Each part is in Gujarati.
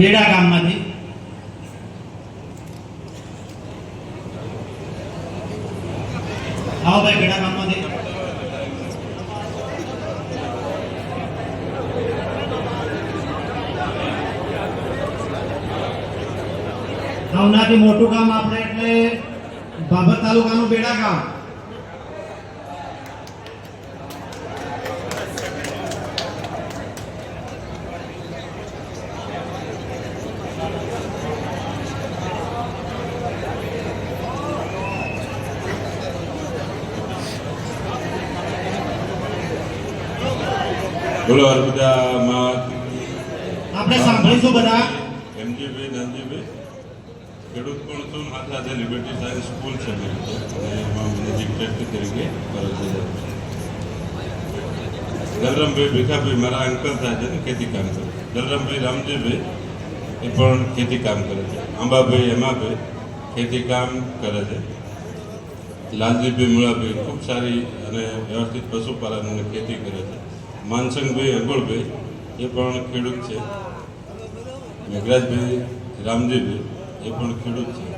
બેડા ગામમાંથી. આવો ભાઈ બેડા ગામમાંથી. સૌનાથી મોટું ગામ આપણે એટલે બાબર તાલુકાનું બેડા ગામ. બોલો અર્બુદા આપણે સાંભળીશું બધા. એમજીભાઈ નાનજીભાઈ ખેડૂત પણ છું સાથે સાથે લિબર્ટી સાયન્સ સ્કૂલ છે મારી તો અને એમાં મને ડિક્ટેટર તરીકે ફરજ દલરામભાઈ ભીખાભાઈ મારા અંકલ થાય છે ને ખેતી કામ કરે. દલરામભાઈ રામજીભાઈ એ પણ ખેતી કામ કરે છે. આંબાભાઈ હેમાભાઈ ખેતી કામ કરે છે. લાલજીભાઈ મુળાભાઈ ખૂબ સારી અને વ્યવસ્થિત પશુપાલન અને ખેતી કરે છે. માનસંગભાઈ અગોળભાઈ એ પણ ખેડૂત છે. મેઘરાજભાઈ રામજીભાઈ, એ પણ ખેડૂત છે.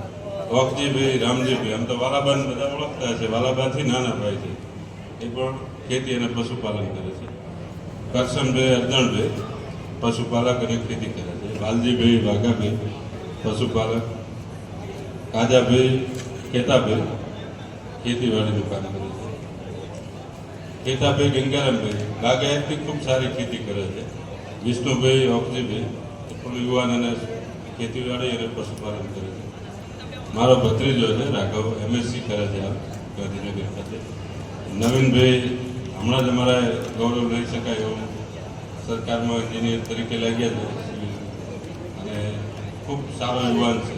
ઓખજીભાઈ રામજીભાઈ, આમ તો વાલાબાન બધા ઓળખતા છે. વાલાબાથી નાના ભાઈ છે. એ પણ ખેતી અને પશુપાલન કરે છે. કરશનભાઈ અર્જણભાઈ, પશુપાલક અને ખેતી કરે છે. લાલજીભાઈ વાઘાભાઈ, પશુપાલક. કાજાભાઈ ખેતાભાઈ ખેતીવાડીનું કામ કરે છે. કેતાભાઈ ગંગારામભાઈ, બાગાયતની ખૂબ સારી ખેતી કરે છે. વિષ્ણુભાઈ ઓખજીભાઈ એ પણ યુવાન અને ખેતીવાડી અને પશુપાલન કરે છે. મારો ભત્રીજો છે, રાઘવ એમએસસી કરે છે આ ગાંધીનગર ખાતે. નવીનભાઈ, હમણાં જ અમારા ગૌરવ લઈ શકાય એવું સરકારમાં એન્જિનિયર તરીકે લાગ્યા છે. અને ખૂબ સારો યુવાન છે.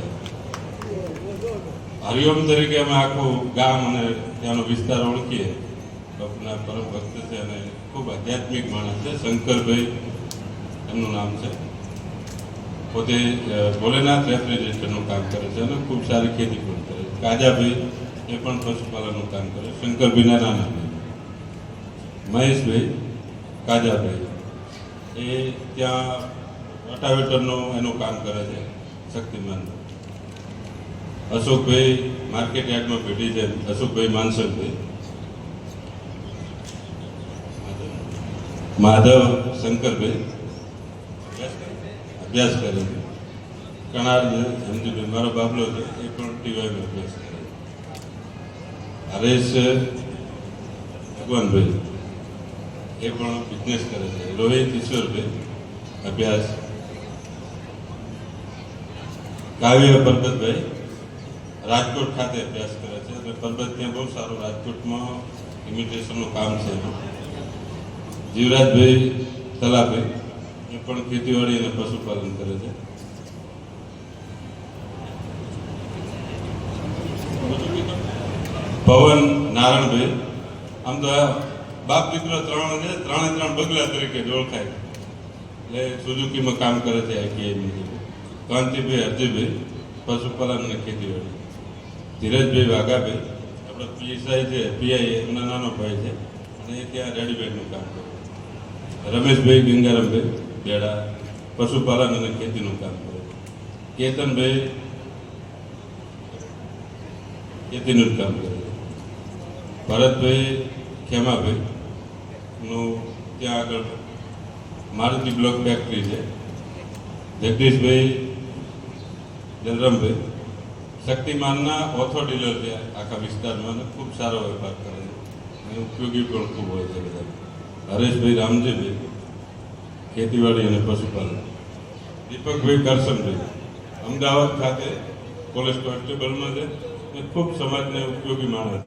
હરિઓમ તરીકે અમે આખું ગામ અને ત્યાંનો વિસ્તાર ઓળખીએ. બાપુના પરમ ભક્ત છે અને ખૂબ આધ્યાત્મિક માણસ છે, શંકરભાઈ એમનું નામ છે. પોતે ભોલેનાથ રેફ્રિજરેટરનું કામ કરે છે અને ખૂબ સારી ખેતી પણ કરે છે. કાજાભાઈ એ પણ પશુપાલનનું કામ કરે છે. શંકરભાઈના નાના ભાઈ. મહેશભાઈ કાજાભાઈ. એ ત્યાં રોટાવેટરનું એનું કામ કરે છે, શક્તિમાન. અશોકભાઈ માર્કેટ યાર્ડમાં ભેટી છે. અશોકભાઈ માનસકભાઈ માધવ શંકરભાઈ. અભ્યાસ કરે છે. કણાર છે સમજીભાઈ મારો બાબલો છે, એ પણ ટીવાયમાં અભ્યાસ કરે હરેશ ભગવાનભાઈ. એ પણ બિઝનેસ કરે છે. રોહિત ઈશ્વરભાઈ અભ્યાસ. કાવ્ય પરબતભાઈ રાજકોટ ખાતે અભ્યાસ કરે છે. અને પરબત ત્યાં બહુ સારું રાજકોટમાં ઇમિટેશનનું કામ છે. જીવરાજભાઈ તલાભાઈ એ પણ ખેતીવાડી અને પશુપાલન કરે છે. પવન નારાયણભાઈ આમ તો બાપ દીકરો ત્રણ છે, ત્રણે ત્રણ બગલા તરીકે ઓળખાય. એટલે સુઝુકીમાં કામ કરે છે આઈટીઆઈ કાંતિભાઈ હરજીભાઈ, પશુપાલન અને ખેતીવાડી. ધીરજભાઈ વાઘાભાઈ, આપણો પીએસઆઈ છે પીઆઈ એમના નાનો ભાઈ છે, અને એ ત્યાં રેડીમેડનું કામ કરે છે. રમેશભાઈ ગંગારામભાઈ બેડા, પશુપાલન અને ખેતીનું કામ કરે. કેતનભાઈ ખેતીનું જ કામ કરે. ભરતભાઈ ખેમાભાઈ નું ત્યાં આગળ મારુતિ બ્લોક ફેક્ટરી છે. જગદીશભાઈ જલરામભાઈ શક્તિમાનના ઓથો ડીલર છે આખા વિસ્તારમાં ખૂબ સારો વેપાર કરે છે. અને ઉપયોગી પણ ખૂબ હોય છે બધા હરેશભાઈ રામજીભાઈ ખેતીવાડી અને પશુપાલન. દીપકભાઈ કરશનભાઈ અમદાવાદ ખાતે કોલેજ કોન્સ્ટેબલમાં છે અને ખૂબ સમાજને ઉપયોગી માણસ